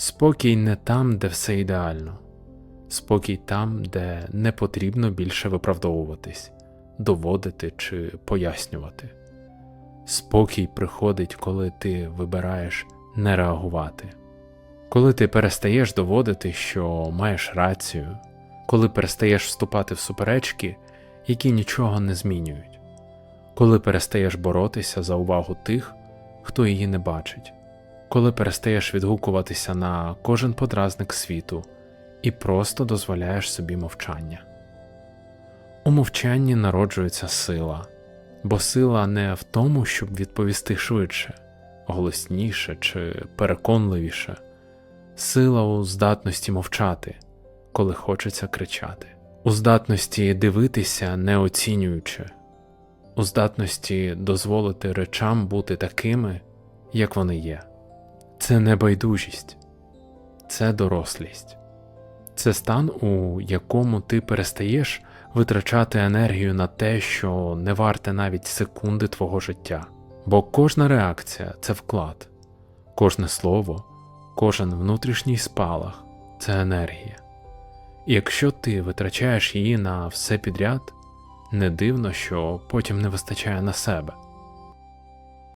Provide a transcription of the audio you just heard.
Спокій не там, де все ідеально, спокій там, де не потрібно більше виправдовуватись, доводити чи пояснювати. Спокій приходить, коли ти вибираєш не реагувати, коли ти перестаєш доводити, що маєш рацію, коли перестаєш вступати в суперечки, які нічого не змінюють, коли перестаєш боротися за увагу тих, хто її не бачить, коли перестаєш відгукуватися на кожен подразник світу і просто дозволяєш собі мовчання. У мовчанні народжується сила, бо сила не в тому, щоб відповісти швидше, голосніше чи переконливіше, сила у здатності мовчати, коли хочеться кричати, у здатності дивитися, не оцінюючи, у здатності дозволити речам бути такими, як вони є. Це не байдужість, це дорослість, це стан, у якому ти перестаєш витрачати енергію на те, що не варте навіть секунди твого життя. Бо кожна реакція це вклад, кожне слово, кожен внутрішній спалах це енергія. І якщо ти витрачаєш її на все підряд, не дивно, що потім не вистачає на себе.